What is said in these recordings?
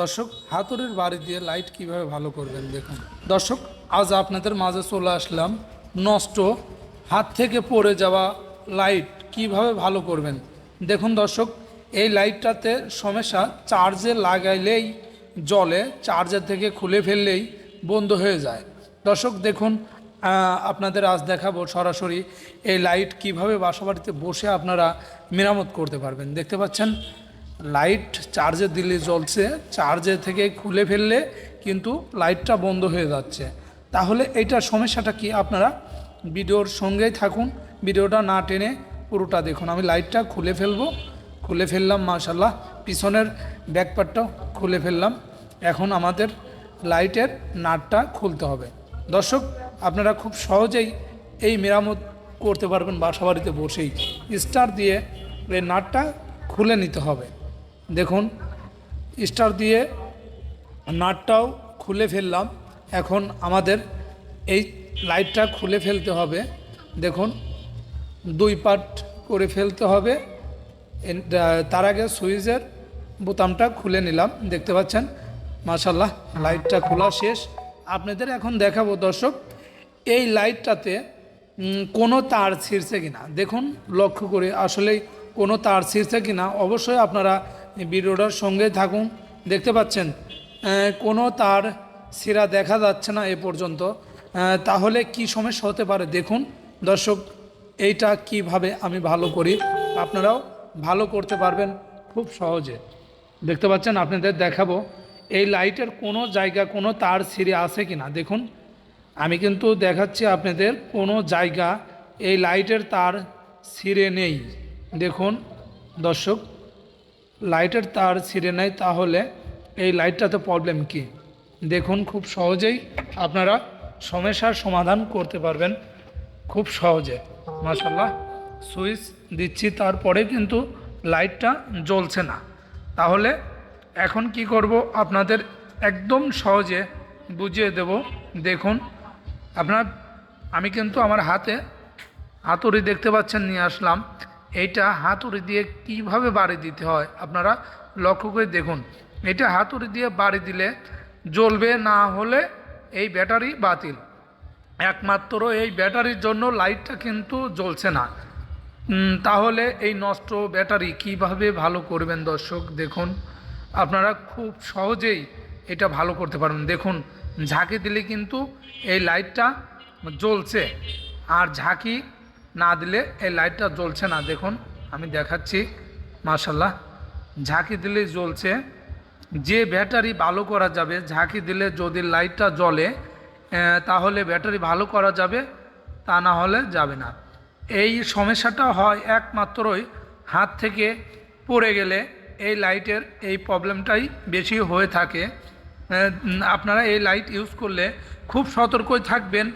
দর্শক হাতুড়ির বাড়ি দিয়ে লাইট কীভাবে ভালো করবেন দেখুন। দর্শক আজ আপনাদের মাঝে চলে আসলাম নষ্ট হাত থেকে পড়ে যাওয়া লাইট কীভাবে ভালো করবেন। দেখুন দর্শক এই লাইটটাতে সমস্যা চার্জে লাগাইলেই জলে চার্জার থেকে খুলে ফেললেই বন্ধ হয়ে যায়। দর্শক দেখুন আপনাদের আজ দেখাবো সরাসরি এই লাইট কীভাবে বাসাবাড়িতে বসে আপনারা মেরামত করতে পারবেন। দেখতে পাচ্ছেন লাইট চার্জে দিলে জ্বলছে, চার্জে থেকে খুলে ফেললে কিন্তু লাইটটা বন্ধ হয়ে যাচ্ছে। তাহলে এইটার সমস্যাটা কি? আপনারা ভিডিওর সঙ্গেই থাকুন। ভিডিওটা না টেনে পুরোটা দেখুন। আমি লাইটটা খুলে ফেলব। খুলে ফেললাম মাশাল্লাহ পিছনের ব্যাকপার্টটাও খুলে ফেললাম। এখন আমাদের লাইটের নাটটা খুলতে হবে। দর্শক, আপনারা খুব সহজেই এই মেরামত করতে পারবেন বাসাবাড়িতে বসেই। স্টার দিয়ে এই নাটটা খুলে নিতে হবে। দেখুন, স্টার দিয়ে নাটটাও খুলে ফেললাম। এখন আমাদের এই লাইটটা খুলে ফেলতে হবে। দেখুন, দুই পার্ট করে ফেলতে হবে। তার আগে সুইচের বোতামটা খুলে নিলাম। দেখতে পাচ্ছেন? মাশাল্লাহ লাইটটা খোলা শেষ। আপনাদের এখন দেখাবো দর্শক, এই লাইটটাতে কোনো তার ছিঁড়ছে কিনা? দেখুন, লক্ষ্য করে আসলেই কোনো তার ছিঁড়ছে কিনা? অবশ্যই আপনারা ভিডিওটার সঙ্গে থাকুন। দেখতে পাচ্ছেন কোনো তার ছিঁড়া দেখা যাচ্ছে না এ পর্যন্ত। তাহলে কি সমস্যা হতে পারে? দেখুন, দর্শক, এইটা কীভাবে আমি ভালো করি, আপনারাও ভালো করতে পারবেন খুব সহজে। দেখতে পাচ্ছেন, আপনাদের দেখাবো, এই লাইটের কোনো জায়গা, কোনো তার ছিঁড়ে আছে কি না দেখুন, আমি কিন্তু দেখাচ্ছি আপনাদের কোনো জায়গা, এই লাইটের তার ছিঁড়ে নেই। দেখুন, দর্শক লাইটের তার ছিঁড়ে নেয়, তাহলে এই লাইটটাতে প্রবলেম কি? দেখুন, খুব সহজেই আপনারা সমস্যার সমাধান করতে পারবেন, খুব সহজে। মাশাল্লাহ সুইচ দিচ্ছি, তারপরে কিন্তু লাইটটা জ্বলছে না। তাহলে এখন কি করব? আপনাদের একদম সহজে বুঝিয়ে দেব। দেখুন, আপনার, আমি কিন্তু আমার হাতে হাতুড়ি দেখতে পাচ্ছেন, নিয়ে আসলাম। এইটা হাতুড়ি দিয়ে কীভাবে বাড়ি দিতে হয় আপনারা লক্ষ্য করে দেখুন। এটা হাতুড়ি দিয়ে বাড়ি দিলে জ্বলবে না হলে এই ব্যাটারি বাতিল। একমাত্র এই ব্যাটারির জন্য লাইটটা কিন্তু জ্বলছে না। তাহলে এই নষ্ট ব্যাটারি কীভাবে ভালো করবেন দর্শক দেখুন। আপনারা খুব সহজেই এটা ভালো করতে পারবেন। দেখুন, ঝাঁকি দিলে কিন্তু এই লাইটটা জ্বলছে। আর ঝাঁকি না দিলে এই লাইটটা জ্বলছে না। দেখুন, আমি দেখাচ্ছি মার্শাল্লাহ ঝাঁকি দিলে জ্বলছে। যে ব্যাটারি ভালো করা যাবে, ঝাঁকি দিলে যদি লাইটটা জ্বলে তাহলে ব্যাটারি ভালো করা যাবে, তা না হলে যাবে না। এই সমস্যাটা হয় একমাত্রই হাত থেকে পড়ে গেলে এই লাইটের এই প্রবলেমটাই বেশি হয়ে থাকে। আপনারা এই লাইট ইউজ করলে খুব সতর্কই থাকবেন,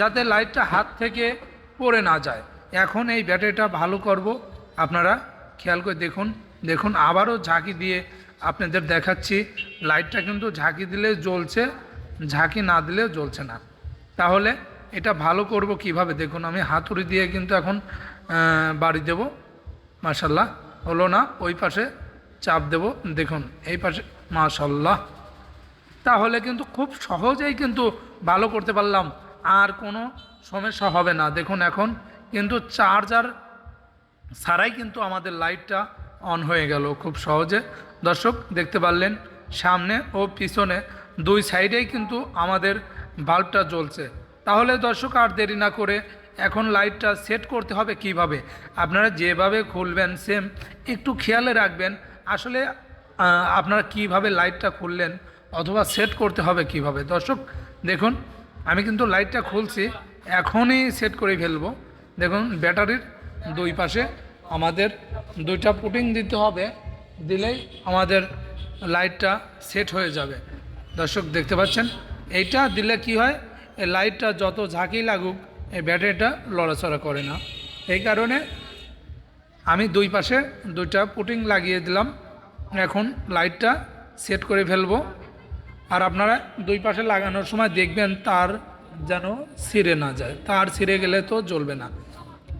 যাতে লাইটটা হাত থেকে পড়ে না যায়। এখন এই ব্যাটারিটা ভালো করব। আপনারা খেয়াল করে দেখুন। দেখুন, আবারও ঝাঁকি দিয়ে আপনাদের দেখাচ্ছি। লাইটটা কিন্তু ঝাঁকি দিলে জ্বলছে, ঝাঁকি না দিলেও জ্বলছে না। তাহলে এটা ভালো করব কীভাবে? দেখুন, আমি হাতুড়ি দিয়ে কিন্তু এখন বাড়ি দেব। মাশাল্লাহ হলো না, ওই পাশে চাপ দেব। দেখুন, এই পাশে মাশাল্লাহ তাহলে কিন্তু খুব সহজেই কিন্তু ভালো করতে পারলাম। আর কোনো সমস্যা হবে না। দেখুন এখন কিন্তু চার্জার ছাড়াই কিন্তু আমাদের লাইটটা অন হয়ে গেল খুব সহজে। দর্শক, দেখতে পারলেন, সামনে ও পিছনে দুই সাইডেই কিন্তু আমাদের বাল্বটা জ্বলছে। তাহলে দর্শক, আর দেরি না করে এখন লাইটটা সেট করতে হবে কীভাবে? আপনারা যেভাবে খুলবেন সেম একটু খেয়ালে রাখবেন, আসলে আপনারা কীভাবে লাইটটা খুললেন অথবা সেট করতে হবে কীভাবে? দর্শক, দেখুন আমি কিন্তু লাইটটা খুলছি, এখনই সেট করে ফেলব। দেখুন, ব্যাটারির দুই পাশে আমাদের দুইটা পুটিং দিতে হবে, দিলেই আমাদের লাইটটা সেট হয়ে যাবে। দর্শক, দেখতে পাচ্ছেন? এইটা দিলে কি হয়? এই লাইটটা যত ঝাঁকি লাগুক, এই ব্যাটারিটা লড়াচড়া করে না। এই কারণে আমি দুই পাশে দুইটা পুটিং লাগিয়ে দিলাম। এখন লাইটটা সেট করে ফেলব। আর আপনারা দুই পাশে লাগানোর সময় দেখবেন তার যেন ছিঁড়ে না যায়। তার ছিঁড়ে গেলে তো জ্বলবে না।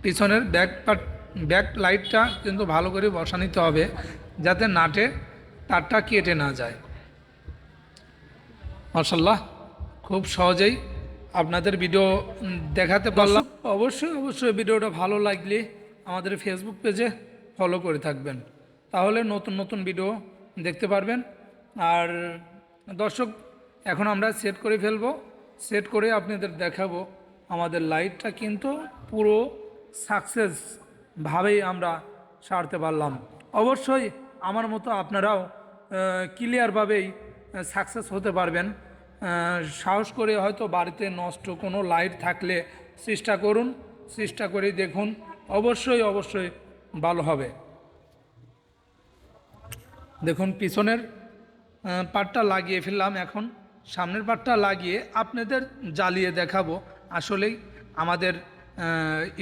পিছনের ব্যাক পার্ট ব্যাক লাইটটা কিন্তু ভালো করে বসা নিতে হবে যাতে নাটে তারটা কেটে না যায়। মার্শাল্লাহ খুব সহজেই আপনাদের ভিডিও দেখাতে পারলাম। অবশ্যই অবশ্যই ভিডিওটা ভালো লাগলে আমাদের ফেসবুক পেজে ফলো করে থাকবেন। তাহলে নতুন নতুন ভিডিও দেখতে পারবেন। আর দর্শক, এখন আমরা সেট করে ফেলব। সেট করে আপনাদের দেখাবো আমাদের লাইটটা কিন্তু পুরো সাকসেস ভাবেই আমরা সারতে পারলাম। অবশ্যই আমার মতো আপনারাও ক্লিয়ারভাবেই সাকসেস হতে পারবেন। সাহস করে হয়তো বাড়িতে নষ্ট কোনো লাইট থাকলে চেষ্টা করুন, চেষ্টা করে দেখুন। অবশ্যই অবশ্যই ভালো হবে। দেখুন, পিছনের পাটটা লাগিয়ে ফেললাম এখন। সামনের পাটটা লাগিয়ে আপনাদের জ্বালিয়ে দেখাবো। আসলেই আমাদের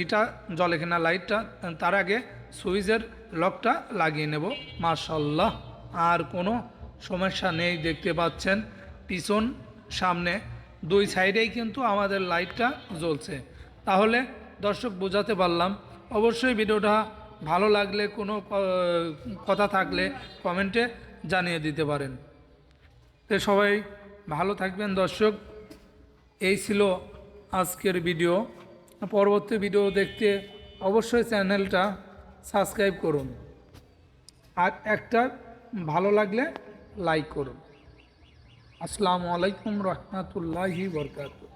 এটা জলে কেনা লাইটটা, তার আগে সুইচের লকটা লাগিয়ে নেব মার্শাল্লাহ আর কোনো সমস্যা নেই, দেখতে পাচ্ছেন। পিছন, সামনে, দুই সাইডেই কিন্তু আমাদের লাইটটা জ্বলছে। তাহলে দর্শক বোঝাতে পারলাম, অবশ্যই ভিডিওটা ভালো লাগলে, কোনো কথা থাকলে কমেন্টে জানিয়ে দিতে পারেন। তো সবাই ভালো থাকবেন, দর্শক। এই ছিল আজকের ভিডিও। পরবর্তী ভিডিও দেখতে অবশ্যই চ্যানেলটা সাবস্ক্রাইব করুন। আর একটা ভালো লাগলে লাইক করুন। আসসালামু আলাইকুম রহমতুল্লাহি বরকাতুহ।